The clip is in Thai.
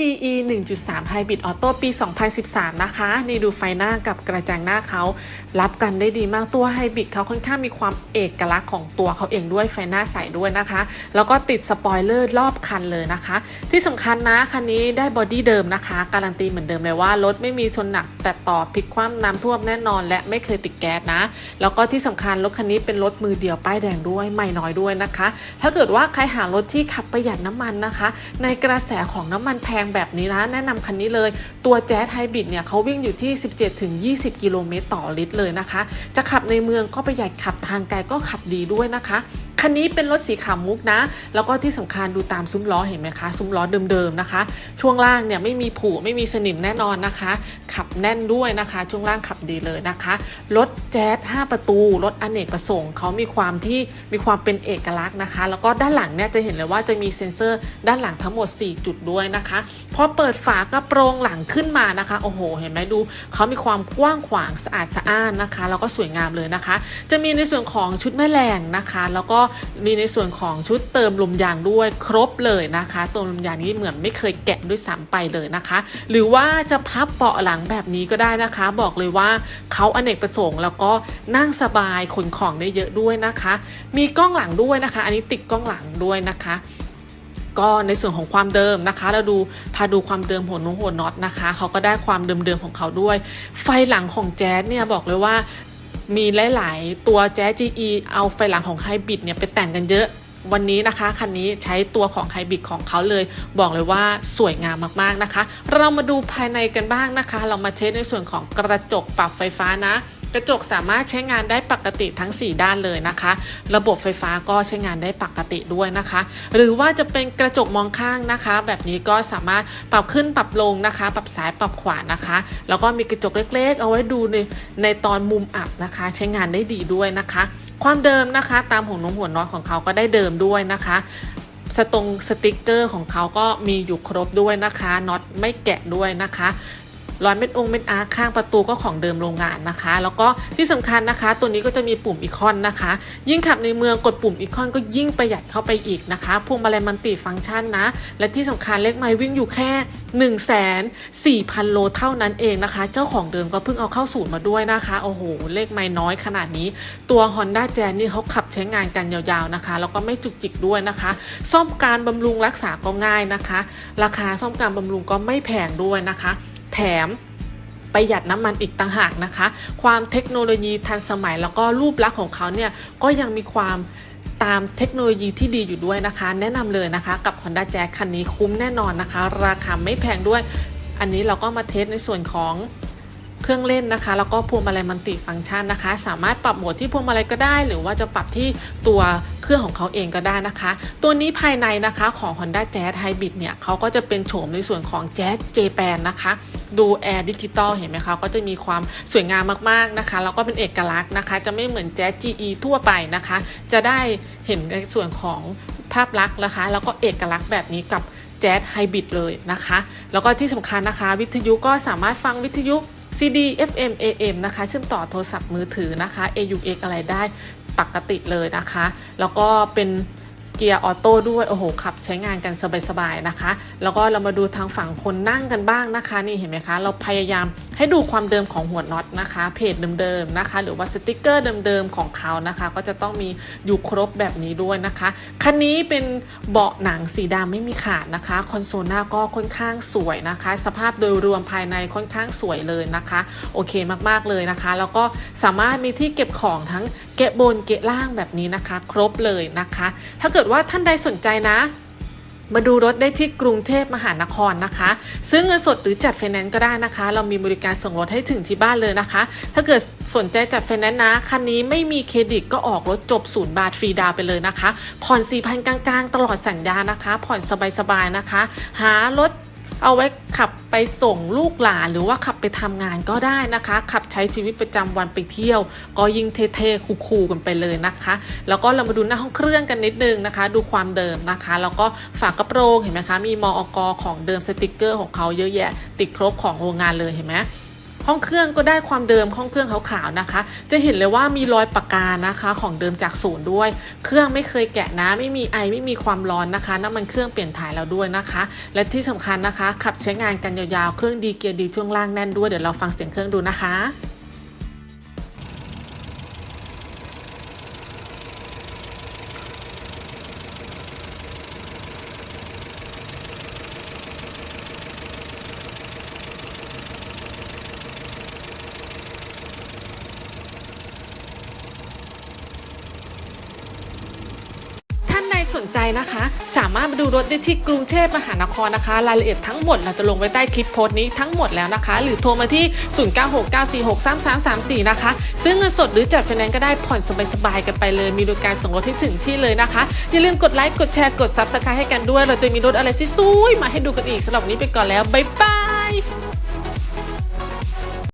GE 1.3 Hybrid Auto ปี 2013 นะคะ นี่ดูไฟหน้ากับกระจังหน้าเขา รับกันได้ดีมากตัวไฮบริดเขาค่อนข้างมีความเอกลักษณ์ของตัวเขาเองด้วยไฟหน้าใสด้วยนะคะ แล้วก็ติดสปอยเลอร์รอบคันเลยนะคะ ที่สำคัญนะ คันนี้ได้บอดี้เดิมนะคะ การันตีเหมือนเดิมเลยว่ารถไม่มีชนหนักแต่ต่อพลิกคว่ำน้ำท่วมแน่นอน และไม่เคยติดแก๊สนะ แล้วก็ที่สำคัญรถคันนี้เป็นรถมือเดียวป้ายแดงด้วยไม่น้อยด้วยนะคะ ถ้าเกิดว่าใครหารถที่ขับประหยัดน้ำมันนะคะ ในกระแสของน้ำมันแพงแบบนี้นะแนะนำคันนี้เลย ตัวแจ๊สไฮบริดเนี่ยเขาวิ่งอยู่ที่ 17-20 กิโลเมตรต่อลิตรเลยนะคะ จะขับในเมืองก็ประหยัดขับทางไกลก็ขับดีด้วยนะคะ คันนี้เป็นรถสีขาวมุกนะ แล้วก็ที่สำคัญดูตามซุ้มล้อเห็นไหมคะ ซุ้มล้อเดิมๆนะคะ ช่วงล่างเนี่ยไม่มีผุไม่มีสนิมแน่นอนนะคะ ขับแน่นด้วยนะคะ ช่วงล่างขับดีเลยนะคะ รถแจ๊ส5ประตู รถอเนกประสงค์เขามีความที่มีความเป็นเอกลักษณ์นะคะ แล้วก็ด้านหลังเนี่ยจะเห็นเลยว่าจะมีเซ็นเซอร์ด้านหลังทั้งหมด 4 จุดด้วยนะคะ พอเปิดฝากระโปรงหลังขึ้นมานะคะ โอ้โห เห็นไหมดู เขามีความกว้างขวางสะอาดสะอ้านนะคะ แล้วก็สวยงามเลยนะคะ จะมีในส่วนของชุดแม่แรงนะคะ แล้วก็มีในส่วนของชุดเติมลมยางด้วยครบเลยนะคะติมลมยางนี้เหมือนไม่เคยแกะด้วยซ้ำไปเลยนะคะ หรือว่าจะพับเบาะหลังแบบนี้ก็ได้นะคะ บอกเลยว่าเขาอเนกประสงค์แล้วก็นั่งสบายขนของได้เยอะด้วยนะคะ มีกล้องหลังด้วยนะคะ อันนี้ติดกล้องหลังด้วยนะคะก็ในส่วนของความเดิมนะคะ เราดูพาดูความเดิมหัวนุ่งหัวน็อตนะคะ เขาก็ได้ความเดิมๆของเขาด้วย ไฟหลังของแจ๊สเนี่ยบอกเลยว่า มีหลาย ๆ ตัวแจ๊ GE เอาไฟหลังของไฮบริดเนี่ยไปแต่งกันเยอะ วันนี้นะคะ คันนี้ใช้ตัวของไฮบริดของเขาเลย บอกเลยว่าสวยงามมาก ๆ นะคะ เรามาดูภายในกันบ้างนะคะ เรามาเทสในส่วนของกระจกปรับไฟฟ้านะ กระจกสามารถใช้งานได้ปกติทั้ง 4 ด้านเลยนะคะ ระบบไฟฟ้าก็ใช้งานได้ปกติด้วยนะคะ หรือว่าจะเป็นกระจกมองข้างนะคะ แบบนี้ก็สามารถปรับขึ้นปรับลงนะคะ ปรับซ้ายปรับขวานะคะ แล้วก็มีกระจกเล็กๆ เอาไว้ดูในในตอนมุมอับนะคะ ใช้งานได้ดีด้วยนะคะ ความเดิมนะคะ ตามหัวนมหัวน็อตของเขาก็ได้เดิมด้วยนะคะสตรงสติกเกอร์ของเขาก็มีอยู่ครบด้วยนะคะน็อตไม่แกะด้วยนะคะ รอยเม็ดองเม็ดอาร์ข้างประตูก็ของเดิมโรงงานนะคะ แล้วก็ที่สำคัญนะคะ ตัวนี้ก็จะมีปุ่มอีคอนนะคะ ยิ่งขับในเมืองกดปุ่มอีคอนก็ยิ่งประหยัดเข้าไปอีกนะคะพวงมาลัยมันติฟังก์ชันนะ และที่สำคัญเลขไมล์วิ่งอยู่แค่1 4 0 0 0 0โลเท่านั้นเองนะคะ เจ้าของเดิมก็เพิ่งเอาเข้าศูนย์มาด้วยนะคะโอ้โหเลขไมล์น้อยขนาดนี้ ตัว Honda Jazz นี่เขาขับใช้งานกันยาวๆนะคะ แล้วก็ไม่จุกจิกด้วยนะคะ ซ่อมการบำรุงรักษาก็ง่ายนะคะ ราคาซ่อมการบำรุงก็ไม่แพงด้วยนะคะ แถมประหยัดน้ำมันอีกต่างหากนะคะ ความเทคโนโลยีทันสมัยแล้วก็รูปลักษณ์ของเขาเนี่ยก็ยังมีความตามเทคโนโลยีที่ดีอยู่ด้วยนะคะ แนะนำเลยนะคะกับ Honda Jazz คันนี้คุ้มแน่นอนนะคะ ราคาไม่แพงด้วย อันนี้เราก็มาเทสในส่วนของเครื่องเล่นนะคะ แล้วก็พวงมาลัยมัลติฟังก์ชันนะคะ สามารถปรับโหมดที่พวงมาลัยก็ได้ หรือว่าจะปรับที่ตัวเครื่องของเขาเองก็ได้นะคะ ตัวนี้ภายในนะคะของ Honda Jazz Hybrid เนี่ยเขาก็จะเป็นโฉมในส่วนของ Jazz J-Pan นะคะ ดูแอร์ดิจิตอลเห็นไหมคะก็จะมีความสวยงามมากๆนะคะแล้วก็เป็นเอกลักษณ์นะคะ จะไม่เหมือนแจ๊ส GE ทั่วไปนะคะ จะได้เห็นในส่วนของภาพลักษณ์นะคะ แล้วก็เอกลักษณ์แบบนี้กับแจ๊สไฮบริดเลยนะคะ แล้วก็ที่สำคัญนะคะ วิทยุก็สามารถฟังวิทยุ CD FM AM นะคะเชื่อมต่อโทรศัพท์มือถือนะคะ AUX อะไรได้ปกติเลยนะคะ แล้วก็เป็น เกียร์ออโต้ด้วยโอ้โหขับใช้งานกันสบายๆนะคะ แล้วก็เรามาดูทางฝั่งคนนั่งกันบ้างนะคะ นี่เห็นไหมคะ เราพยายามให้ดูความเดิมของหัวน็อตนะคะ เพจเดิมๆนะคะ หรือว่าสติกเกอร์เดิมๆของเขานะคะ ก็จะต้องมีอยู่ครบแบบนี้ด้วยนะคะคันนี้เป็นเบาะหนังสีดำไม่มีขาดนะคะคอนโซลหน้าก็ค่อนข้างสวยนะคะ สภาพโดยรวมภายในค่อนข้างสวยเลยนะคะ โอเคมากๆเลยนะคะ แล้วก็สามารถมีที่เก็บของทั้งเกะบนเกะล่างแบบนี้นะคะ ครบเลยนะคะ ถ้าเกิดว่าท่านใดสนใจนะ มาดูรถได้ที่กรุงเทพมหานครนะคะ ซื้อเงินสดหรือจัดไฟแนนซ์ก็ได้นะคะ เรามีบริการส่งรถให้ถึงที่บ้านเลยนะคะ ถ้าเกิดสนใจจัดไฟแนนซ์นะคันนี้ไม่มีเครดิตก็ออกรถจบศูนย์บาทฟรีดาวไปเลยนะคะ ผ่อน4,000กลางๆ ตลอดสัญญานะคะ ผ่อนสบายๆนะคะ หารถ เอาไว้ขับไปส่งลูกหลานหรือว่าขับไปทำงานก็ได้นะคะ ขับใช้ชีวิตประจำวันไปเที่ยว ก็ยิ่งเท่ๆคูลๆกันไปเลยนะคะ แล้วก็เรามาดูหน้าห้องเครื่องกันนิดนึงนะคะ ดูความเดิมนะคะ แล้วก็ฝากระโปรงเห็นไหมคะมีมอกของเดิมสติกเกอร์ของเขาเยอะแยะ ติดครบของโรงงานเลยเห็นไหม ห้องเครื่องก็ได้ความเดิมห้องเครื่องขาวๆนะคะ จะเห็นเลยว่ามีรอยปากกานะคะของเดิมจากศูนย์ด้วย เครื่องไม่เคยแกะนะไม่มีไอไม่มีความร้อนนะคะน้ำมันเครื่องเปลี่ยนถ่ายแล้วด้วยนะคะ และที่สำคัญนะคะ ขับใช้งานกันยาวๆเครื่องดีเกียร์ดีช่วงล่างแน่นด้วยเดี๋ยวเราฟังเสียงเครื่องดูนะคะ ท่า นใดสนใจนะคะ สามารถมาดูรถได้ที่กรุงเทพมหานครนะคะ รายละเอียดทั้งหมดเราจะลงไว้ใต้คลิปโพสต์นี้ทั้งหมดแล้วนะคะ หรือโทรมาที่ 0969463334 นะคะซึ่งเงินสดหรือจัดไฟแนนซ์ก็ได้ผ่อนสบายๆกันไปเลย มีบริการส่งรถที่ถึงที่เลยนะคะ อย่าลืมกดไลค์กดแชร์กด Subscribe ให้กันด้วย เราจะมีรถอะไรที่สวยมาให้ดูกันอีกสำหรับวันนี้ไปก่อนแล้วบ๊ายบาย